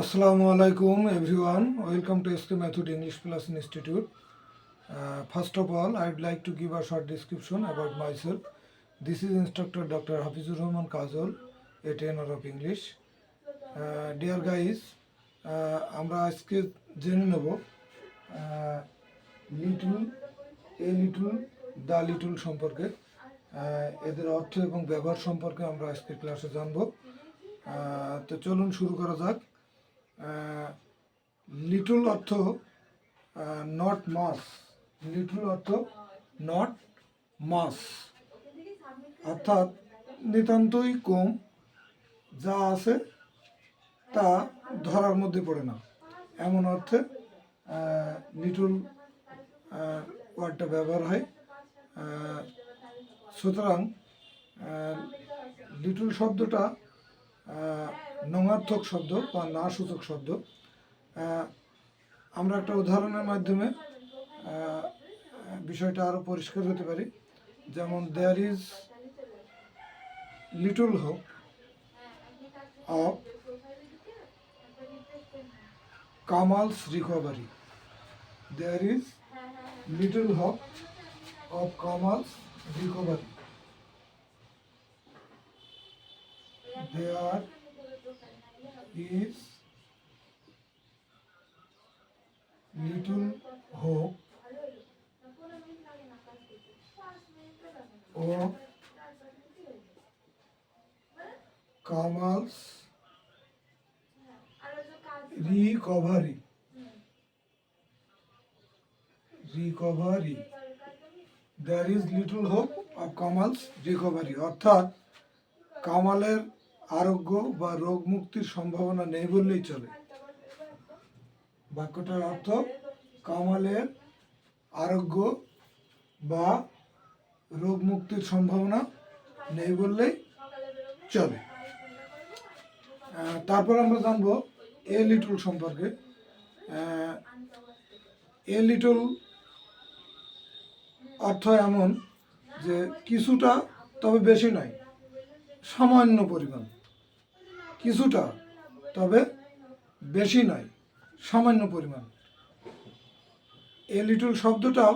আসসালামু আলাইকুম everyone welcome to S method English plus institute first of all I'd like to give a short description about myself this is instructor doctor Hafizur Rahman Kajal a trainer of English dear guys আমরা আজকে জেনে নেব little a little the little সম্পর্কে। uh, এদের অর্থ এবং ব্যবহার সম্পর্কে আমরা আজকে ক্লাসে জানব। uh, তো চলুন শুরু করা যাক। লিটল অর্থ নট মাস লিটল অর্থ নট মাস অর্থাৎ নিতান্তই কম, যা আছে তা ধরার মধ্যে পড়ে না। এমন অর্থে লিটল ওয়ার্ডটা ব্যবহার হয়। সুতরাং লিটল শব্দটা আহ, নঙার্থক শব্দ বা না সূচক শব্দ আমরা একটা উদাহরণের মাধ্যমে বিষয়টা আরও পরিষ্কার হতে পারি। যেমন there is little hope of Kamal's recovery there is little hope of Kamal's recovery there is little hope of Kamal's recovery. Recovery. There is little hope of Kamal's recovery. অর্থাৎ কামালের আরোগ্য বা রোগ মুক্তির সম্ভাবনা নেই বললেই চলে। বাক্যটার অর্থ কামালের আরোগ্য বা রোগ মুক্তির সম্ভাবনা নেই বললেই চলে। তারপর আমরা জানব এ লিটল সম্পর্কে। এ লিটল অর্থ এমন যে কিছুটা তবে বেশি নয়, সামান্য পরিমাণ। কিছুটা, তবে বেশি নয়, সামান্য পরিমাণ। এ লিটল শব্দটাও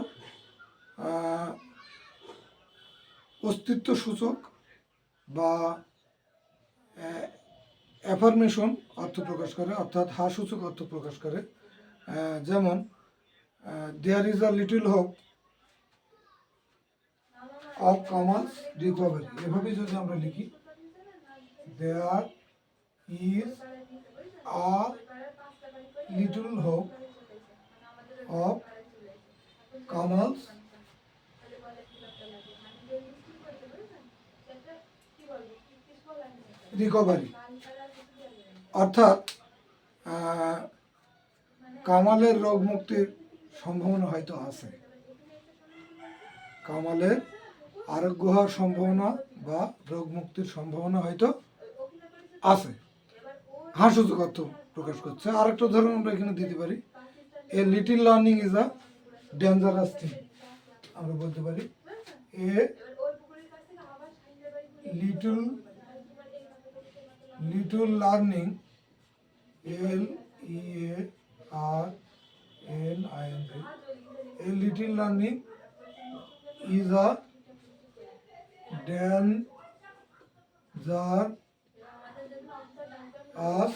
অস্তিত্ব সূচক বা অ্যাফার্মেশন অর্থ প্রকাশ করে, অর্থাৎ হাসূচক অর্থ প্রকাশ করে। যেমন there is a little hope of commerce recovery এভাবে যদি আমরা লিখি there is a little hope of Kamal's recovery অর্থাৎ কামালের রোগ মুক্তির সম্ভাবনা হয়তো আছে। কামালের আরোগ্য হওয়ার সম্ভাবনা বা রোগ মুক্তির সম্ভাবনা হয়তো আছে। হাসূচক অর্থ প্রকাশ করছে। আরেকটা উদাহরণ আমরা এখানে দিতে পারি। A little learning is a dangerous thing আমরা বলতে পারি। A little little learning L E A R N I N a little learning is a dangerous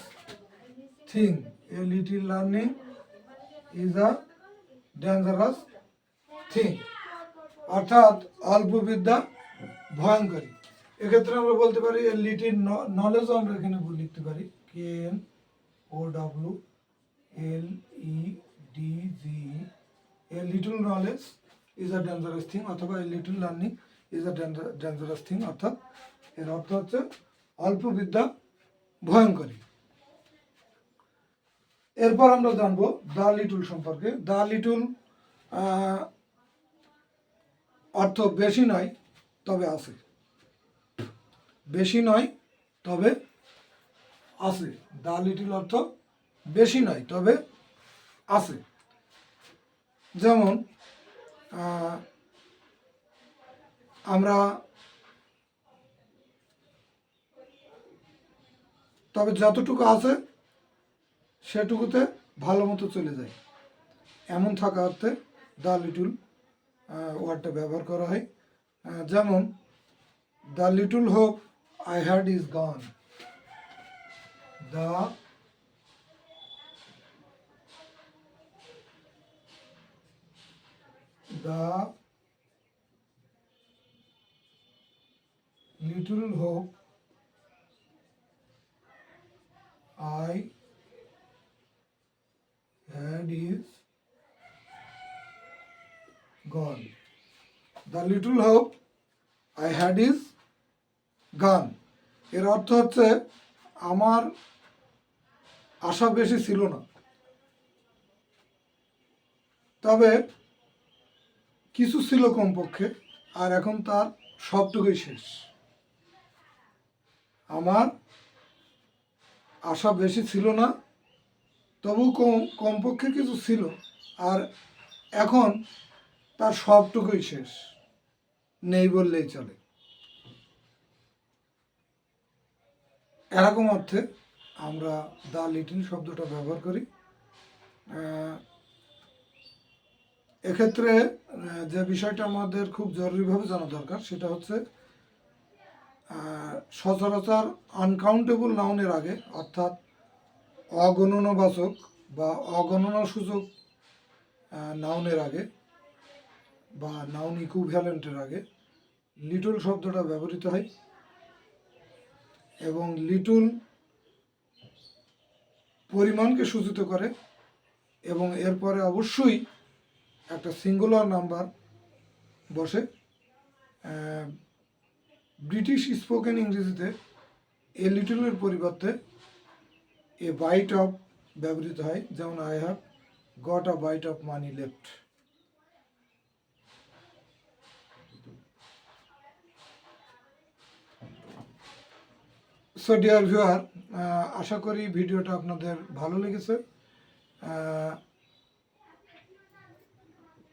thing. A little learning is a dangerous thing. অর্থাৎ অল্প বিদ্যা ভয়ঙ্করী এক্ষেত্রে আমরা বলতে পারি লিটিল নলেজও আমরা এখানে লিখতে পারি K N O W L E D G a little knowledge is a dangerous thing অথবা a little learning is a dangerous thing অর্থাৎ এর অর্থ হচ্ছে অল্প বিদ্যা ভয়ঙ্করী। এরপর আমরা জানব দা লিটল সম্পর্কে। দা লিটল অর্থ বেশি নয়, তবে আছে। বেশি নয়, তবে আছে। দা লিটল অর্থ বেশি নয়, তবে আছে। যেমন আমরা তবে যতটুকু আছে, সেটুকুতে ভালো মতো চলে যায়। এমন থাকা অর্থে দ্য লিটল ওয়ার্ডটা ব্যবহার করা হয়। যেমন, the little hope I had is gone. The the little hope I had is gone. The little hope I had is gone. এর অর্থ হচ্ছে আমার আশা বেশি ছিল না তবে কিছু ছিল কমপক্ষে, আর এখন তার সবটুকুই শেষ আমার আশা বেশি ছিল না, তবু কম, কমপক্ষে কিছু ছিল। আর এখন তার সবটুকুই শেষ। নেই বললেই চলে। এরকম অর্থে আমরা দ্য লিটিল শব্দটা ব্যবহার করি। এক্ষেত্রে যে বিষয়টা আমাদের খুব জরুরিভাবে জানা দরকার, সেটা হচ্ছে সচরাচর আনকাউন্টেবল নাউনের আগে, অর্থাৎ অগণনাবাচক বা অগণনা সূচক নাউনের আগে বা নাউন ইকুইভ্যালেন্টের আগে লিটল শব্দটা ব্যবহৃত হয় এবং লিটল পরিমাণকে সূচিত করে এবং এরপরে অবশ্যই একটা সিঙ্গুলার নাম্বার বসে ব্রিটিশ স্পোকেন ইংরেজিতে এ লিটলের পরিবর্তে এ বাইট অফ ব্যবহৃত হয়, যেমন I have got a bite of money left so dear viewer আশা করি ভিডিওটা আপনাদের ভালো লেগেছে।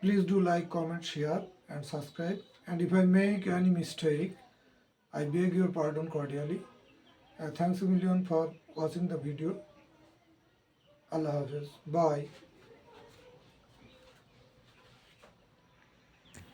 please do like, comment, share, and subscribe. And if i make any mistake i beg your pardon cordially uh, thanks a million for watching the video. Allah hafiz. Bye